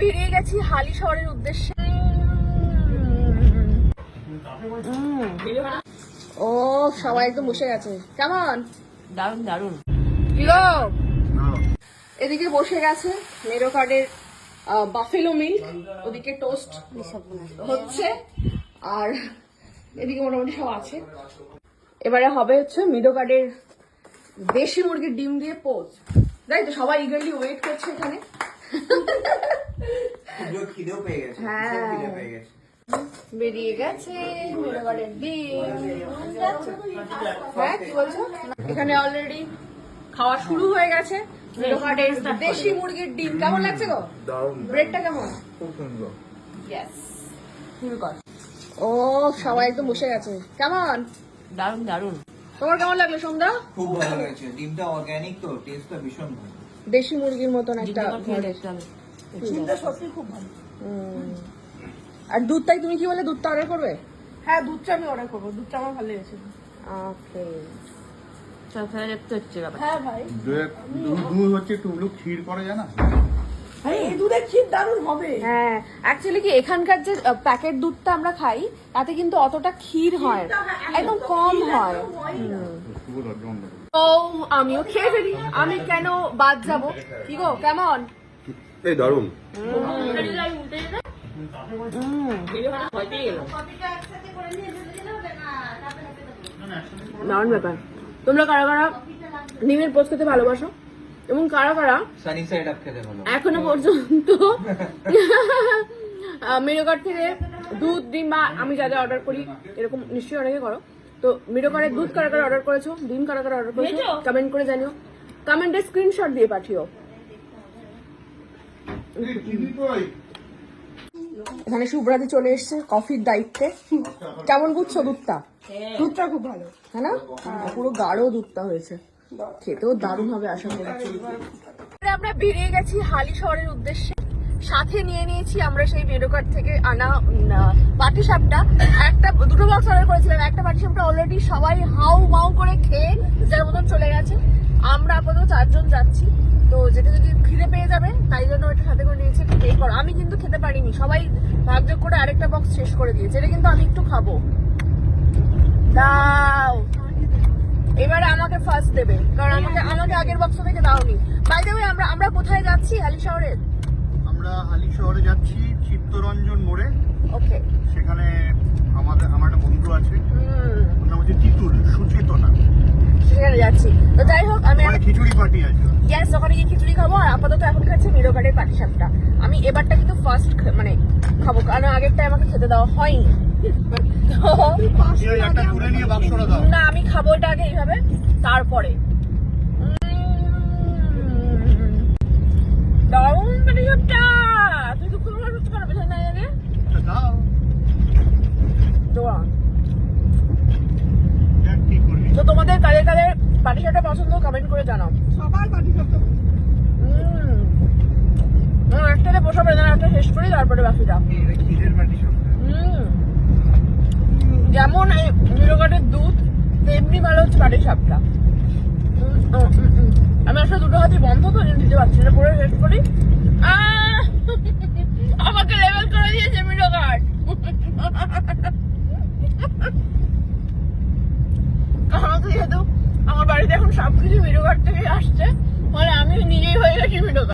বেরিয়ে গেছি হালি শহরের উদ্দেশ্যে। ও সবাই একদম বসে গেছে। কেমন? দারুণ দারুণ। এদিকে বসে গেছে মেরো কার্ডের বাফেলো মিল্ক ওদিকে টোস্ট হচ্ছে। আর এদিকে মোটামুটি সব আছে। এবারে হবে হচ্ছে মিডো কার্ডের দেশি মুরগির ডিম দিয়ে পোজ। তাই তো সবাই ইগারলি ওয়েট করছে এখানে। খিদেও পেয়ে গেছে হ্যাঁ। খিদে পেয়ে গেছে। বেরিয়ে গেছে মিডো কার্ডের হ্যাঁ কি বলছো? এখানে অলরেডি খাওয়া শুরু হয়ে গেছে। দেশি মুরগির ডিম কেমন লাগছে গো? ব্রেডটা কেমন? খুব সুন্দর। ও সবাই একদম বসে গেছে। কেমন? দারুণ দারুণ তোমার কেমন লাগল সন্ধ্যা খুব ভালো হয়েছে। ডিমটা অর্গানিক তো টেস্টটা ভীষণ ভালো। দেশি মুরগির মতন একটা ঘরে দেখতে হবে হুম। আর দুধটাই তুমি কি বলে দুধটা অর্ডার করবে? হ্যাঁ দুধটা আমি অর্ডার করব। দুধটা আমার ভালো লেগেছে। ওকে হ্যাঁ ভাই। দুধ দুধ হচ্ছে একটু ক্ষীর করে জানা? ভাই এই দুধের ক্ষীর দারুণ হবে। হ্যাঁ অ্যাকচুয়ালি কি এখানকার যে প্যাকেট দুধটা আমরা খাই তাতে কিন্তু অতটা ক্ষীর হয় একদম কম হয়। তো আমিও খেয়ে ফেলি। আমি কেন বাদ যাব? কি গো কেমন? এই দারুণ। দারুণ ব্যাপার। তোমরা কারা কারা ডিমের পোস্ট খেতে ভালোবাসো? এবং কারা কারা সানি সাইড আপ খেতে ভালো এখনও পর্যন্ত মিরোকার থেকে দুধ ডিম বা আমি যা যা অর্ডার করি এরকম নিশ্চয়ই অনেকে করো। তো মিরোকারের দুধ কারা কারা অর্ডার করেছ ডিম কারা কারা অর্ডার করেছ কমেন্ট করে জানিও। কমেন্টে স্ক্রিনশট দিয়ে পাঠিও। এখানে শুভ্রাদি চলে এসেছে কফির দায়িত্বে। কেমন বুঝছ দুধটা? দুধটা খুব ভালো। হ্যাঁ না? পুরো গাঢ় দুধটা হয়েছে। খেতেও দারুণ হবে আশা করছি আমরা বেরিয়ে গেছি হালি শহরের উদ্দেশ্যে। সাথে নিয়ে নিয়েছি আমরা সেই মেডোকার থেকে আনা পাটি সাপটা একটা দুটো বক্স অর্ডার করেছিলাম। একটা পাটি সাপটা অলরেডি সবাই হাউ মাউ করে খেয়ে যার মতন চলে গেছে। আমরা আপাতত চারজন যাচ্ছি। তো যেটা যদি খিদে পেয়ে যাবে তাই জন্য এটা সাথে করে নিয়েছি একটু পে করো। আমি কিন্তু খেতে পারিনি। সবাই ভাগযোগ করে আরেকটা বক্স শেষ করে দিয়েছে। এটা কিন্তু আমি একটু খাব। দাও। এবারে আমাকে ফার্স্ট দেবে। কারণ আমাকে আমাকে আগের বক্স থেকে দাওনি। বাই দ্য আমরা আমরা কোথায় যাচ্ছি? হালি শহরে? আমরা হালি শহরে যাচ্ছি চিত্তরঞ্জন মোড়ে। ওকে সেখানে আমাদের আমার একটা বন্ধু আছে। ওর নাম হচ্ছে তিতুল সুচেতনা সেখানে যাচ্ছি তো যাই হোক আমি ওখানে খিচুড়ি পার্টি আছে গ্যাস ওখানে গিয়ে খিচুড়ি খাব আর আপাতত এখন খাচ্ছি মিরো কার্ডের পাটি সাপটা। আমি এবারটা কিন্তু ফার্স্ট মানে খাব কারণ আগেরটা আমাকে খেতে দেওয়া হয়নি। না আমি খাব এটা আগে এইভাবে তারপরে উম, দারুণ পাটি সাপটা তুই দুঃখ করে সত্যি করে পেছনে দাঁড়িয়ে আগে আচ্ছা, দাও দোয়া দেখ কি করবি তো তোমাদের কাদের কাদের পাটিসাপটা পছন্দ কমেন্ট করে জানাও। সবার পাটি সাপটা উম। হুম, একটাতে বসে বেদানা একটা শেষ করি তারপরে বাকিটা। ক্ষীরের যেমন এই নিরোগাটের দুধ তেমনি ভালো হচ্ছে পাটির সাপটা উম, উম, উম, উম। আমি আসলে দুটো হাতে বন্ধ তো দিতে পারছি না পরে শেষ করি। আহ! সবকিছু ভিডিও থেকে আসছে। মানে আমি নিজেই হয়ে গেছি ভিডিও